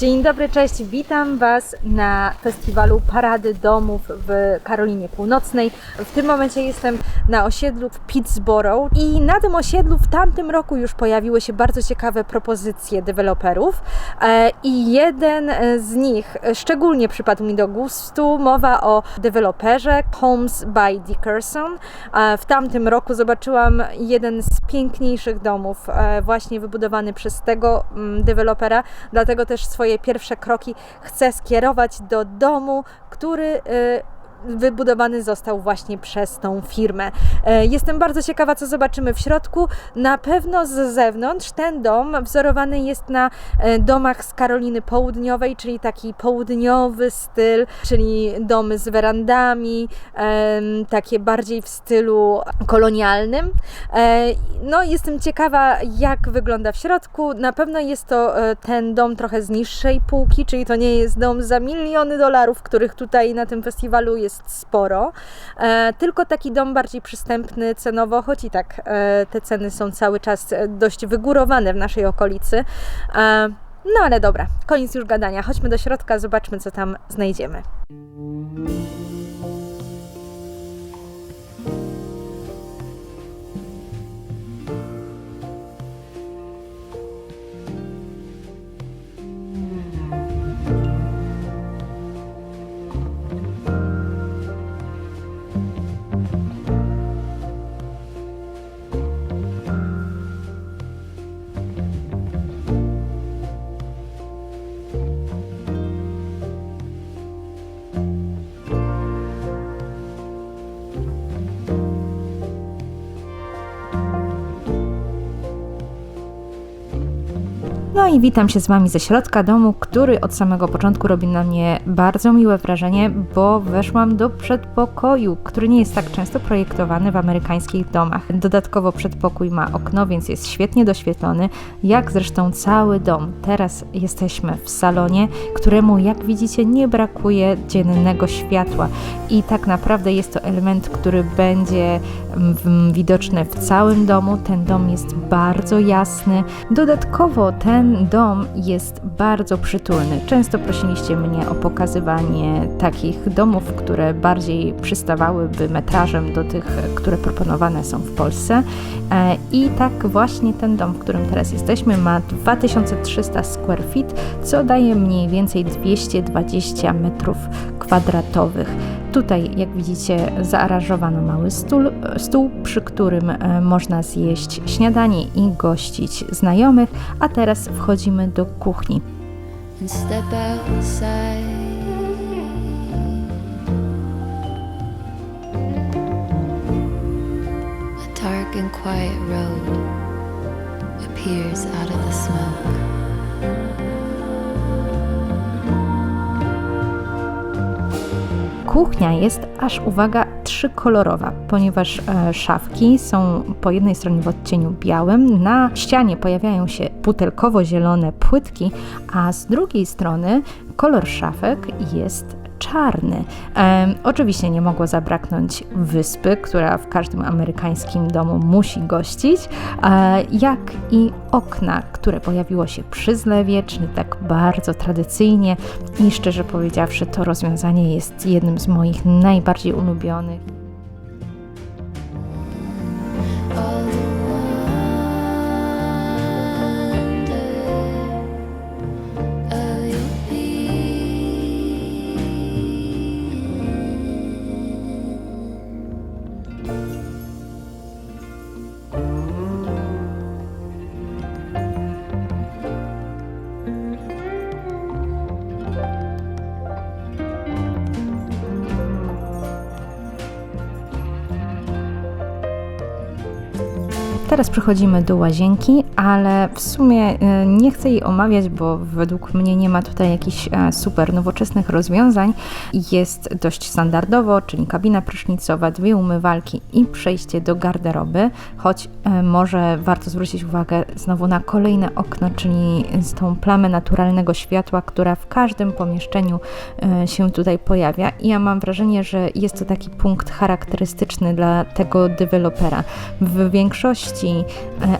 Dzień dobry, cześć, witam Was na festiwalu Parady Domów w Karolinie Północnej. W tym momencie jestem na osiedlu w Pittsboro i na tym osiedlu w tamtym roku już pojawiły się bardzo ciekawe propozycje deweloperów e, i jeden z nich szczególnie przypadł mi do gustu. Mowa o deweloperze Homes by Dickerson. E, W tamtym roku zobaczyłam jeden z piękniejszych domów e, właśnie wybudowany przez tego mm, dewelopera, dlatego też swoje pierwsze kroki. Chcę skierować do domu, który y, wybudowany został właśnie przez tą firmę. E, Jestem bardzo ciekawa, co zobaczymy w środku. Na pewno z zewnątrz ten dom wzorowany jest na e, domach z Karoliny Południowej, czyli taki południowy styl, czyli domy z werandami, takie bardziej w stylu kolonialnym. E, No, jestem ciekawa, jak wygląda w środku. Na pewno jest to ten dom trochę z niższej półki, czyli to nie jest dom za miliony dolarów, których tutaj na tym festiwalu jest sporo, e, tylko taki dom bardziej przystępny cenowo, choć i tak e, te ceny są cały czas e, dość wygórowane w naszej okolicy. No ale dobra, koniec już gadania. Chodźmy do środka, zobaczmy, co tam znajdziemy. No i witam się z Wami ze środka domu, który od samego początku robi na mnie bardzo miłe wrażenie, bo weszłam do przedpokoju, który nie jest tak często projektowany w amerykańskich domach. Dodatkowo przedpokój ma okno, więc jest świetnie doświetlony, jak zresztą cały dom. Teraz jesteśmy w salonie, któremu jak widzicie nie brakuje dziennego światła i tak naprawdę jest to element, który będzie mm, widoczny w całym domu. Ten dom jest bardzo jasny. Dodatkowo ten dom jest bardzo przytulny. Często prosiliście mnie o pokazywanie takich domów, które bardziej przystawałyby metrażem do tych, które proponowane są w Polsce. E, I tak właśnie ten dom, w którym teraz jesteśmy, ma 2300 square feet, co daje mniej więcej 220 metrów kwadratowych. Tutaj, jak widzicie, zaaranżowano mały stół, stół, przy którym e, można zjeść śniadanie i gościć znajomych, a teraz wchodzimy do kuchni. dark and quiet road appears out of the smoke. Kuchnia jest aż uwaga trzykolorowa, ponieważ e, szafki są po jednej stronie w odcieniu białym, na ścianie pojawiają się butelkowo-zielone płytki, a z drugiej strony kolor szafek jest czarny. Em, oczywiście nie mogło zabraknąć wyspy, która w każdym amerykańskim domu musi gościć, e, jak i okna, które pojawiło się przy zlewie, czyli tak bardzo tradycyjnie i szczerze powiedziawszy to rozwiązanie jest jednym z moich najbardziej ulubionych. Teraz przechodzimy do łazienki, ale w sumie e, nie chcę jej omawiać, bo według mnie nie ma tutaj jakichś e, super nowoczesnych rozwiązań. Jest dość standardowo, czyli kabina prysznicowa, dwie umywalki i przejście do garderoby, choć e, może warto zwrócić uwagę znowu na kolejne okno, czyli z tą plamę naturalnego światła, która w każdym pomieszczeniu się tutaj pojawia. I ja mam wrażenie, że jest to taki punkt charakterystyczny dla tego dewelopera. W większości e,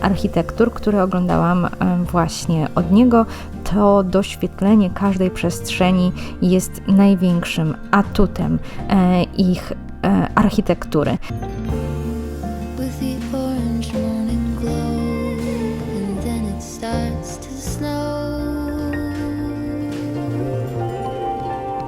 architektur, które oglądałam e, właśnie od niego, to doświetlenie każdej przestrzeni jest największym atutem e, ich architektury.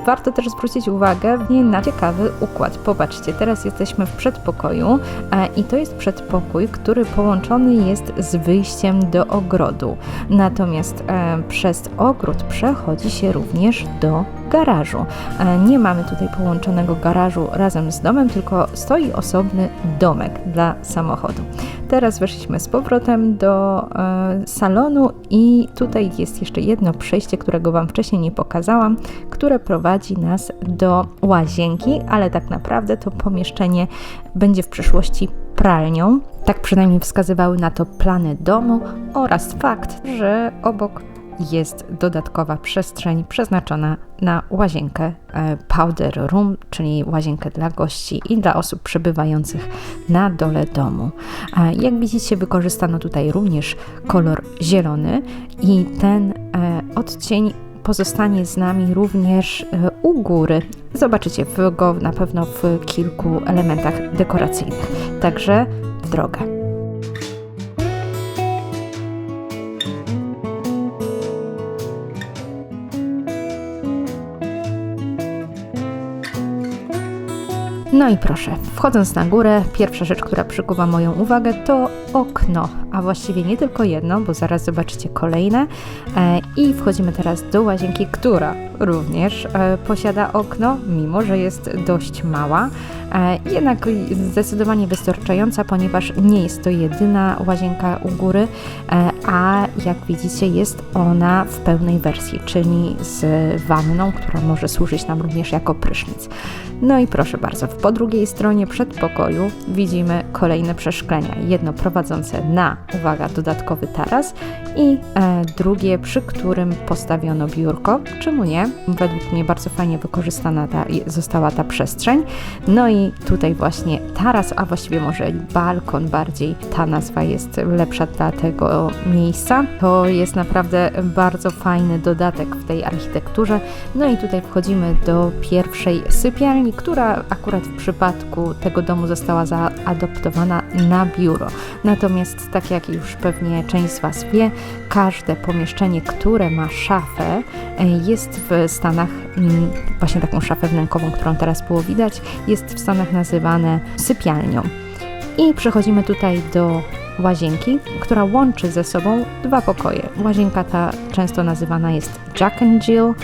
Warto też zwrócić uwagę na ciekawy układ. Popatrzcie, teraz jesteśmy w przedpokoju e, i to jest przedpokój, który połączony jest z wyjściem do ogrodu. Natomiast e, przez ogród przechodzi się również do garażu. E, Nie mamy tutaj połączonego garażu razem z domem, tylko stoi osobny domek dla samochodu. Teraz weszliśmy z powrotem do e, salonu i tutaj jest jeszcze jedno przejście, którego Wam wcześniej nie pokazałam, które prowadzi nas do łazienki, ale tak naprawdę to pomieszczenie będzie w przyszłości pralnią. Tak przynajmniej wskazywały na to plany domu oraz fakt, że obok jest dodatkowa przestrzeń przeznaczona na łazienkę e, powder room, czyli łazienkę dla gości i dla osób przebywających na dole domu. Jak widzicie, wykorzystano tutaj również kolor zielony i ten e, odcień pozostanie z nami również e, u góry. Zobaczycie go na pewno w kilku elementach dekoracyjnych. Także w drogę. No i proszę, wchodząc na górę, pierwsza rzecz, która przykuwa moją uwagę, to okno, a właściwie nie tylko jedno, bo zaraz zobaczycie kolejne. E, I wchodzimy teraz do łazienki, która również e, posiada okno, mimo że jest dość mała. E, jednak zdecydowanie wystarczająca, ponieważ nie jest to jedyna łazienka u góry, a jak widzicie, jest ona w pełnej wersji, czyli z wanną, która może służyć nam również jako prysznic. No i proszę bardzo, po drugiej stronie przedpokoju widzimy kolejne przeszklenia. Jedno prowadzące na, uwaga, dodatkowy taras i e, drugie, przy którym postawiono biurko. Czemu nie? Według mnie bardzo fajnie wykorzystana ta, została ta przestrzeń. No i tutaj właśnie taras, a właściwie może balkon bardziej, ta nazwa jest lepsza dla tego miejsca. To jest naprawdę bardzo fajny dodatek w tej architekturze. No i tutaj wchodzimy do pierwszej sypialni, która akurat w przypadku tego domu została zaadoptowana na biuro. Natomiast, tak jak już pewnie część z Was wie, każde pomieszczenie, które ma szafę, e, jest w Stanach, mm, właśnie taką szafę wnękową, którą teraz było widać, jest w Stanach nazywane sypialnią. I przechodzimy tutaj do łazienki, która łączy ze sobą dwa pokoje. Łazienka ta często nazywana jest Jack and Jill.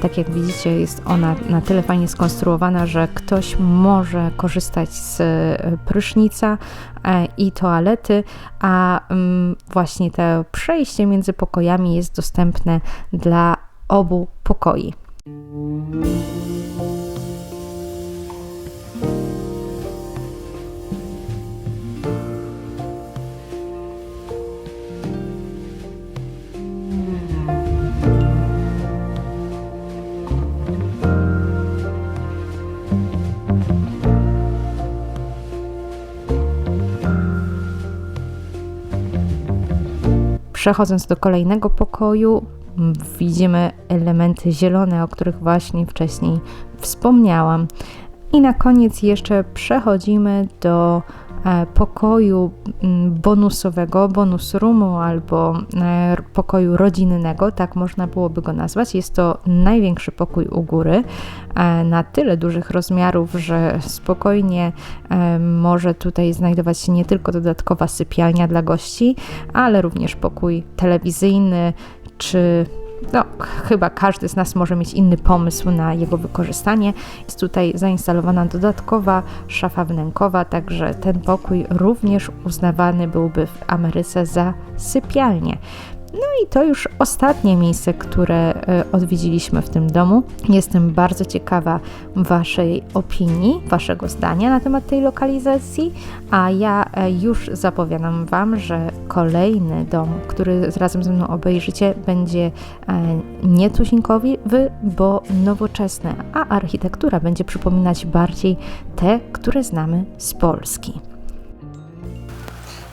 Tak jak widzicie, jest ona na tyle fajnie skonstruowana, że ktoś może korzystać z e, prysznica e, i toalety, a mm, właśnie to przejście między pokojami jest dostępne dla obu pokoi. Przechodząc do kolejnego pokoju, widzimy elementy zielone, o których właśnie wcześniej wspomniałam. I na koniec jeszcze przechodzimy do pokoju m, bonusowego, bonus roomu albo e, pokoju rodzinnego, tak można byłoby go nazwać. Jest to największy pokój u góry, e, na tyle dużych rozmiarów, że spokojnie e, może tutaj znajdować się nie tylko dodatkowa sypialnia dla gości, ale również pokój telewizyjny czy no, chyba każdy z nas może mieć inny pomysł na jego wykorzystanie. Jest tutaj zainstalowana dodatkowa szafa wnękowa, także ten pokój również uznawany byłby w Ameryce za sypialnię. No i to już ostatnie miejsce, które e, odwiedziliśmy w tym domu. Jestem bardzo ciekawa Waszej opinii, Waszego zdania na temat tej lokalizacji, a ja e, już zapowiadam Wam, że kolejny dom, który razem ze mną obejrzycie, będzie e, nietuzinkowy, bo nowoczesny, a architektura będzie przypominać bardziej te, które znamy z Polski.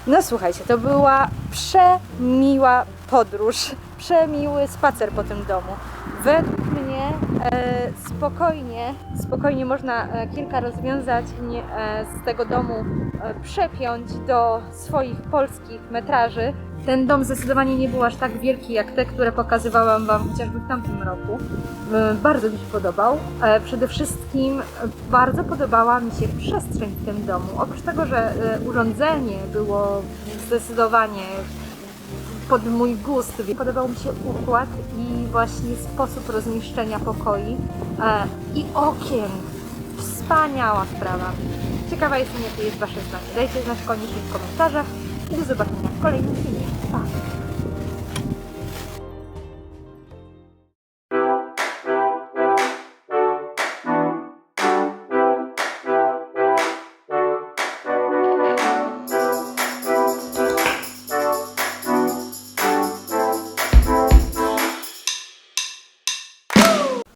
No słuchajcie, to była przemiła podróż, przemiły spacer po tym domu. Według mnie e, spokojnie, spokojnie można e, kilka rozwiązać nie, e, z tego domu e, przepiąć do swoich polskich metraży. Ten dom zdecydowanie nie był aż tak wielki jak te, które pokazywałam Wam chociażby w tamtym roku. Bardzo mi się podobał. Przede wszystkim bardzo podobała mi się przestrzeń w tym domu. Oprócz tego, że urządzenie było zdecydowanie pod mój gust. Podobał mi się układ i właśnie sposób rozmieszczenia pokoi e, i okien. Wspaniała sprawa. Ciekawa jestem, jakie jest Wasze zdanie. Dajcie znać koniecznie w komentarzach i do zobaczenia w kolejnym filmie. Pa!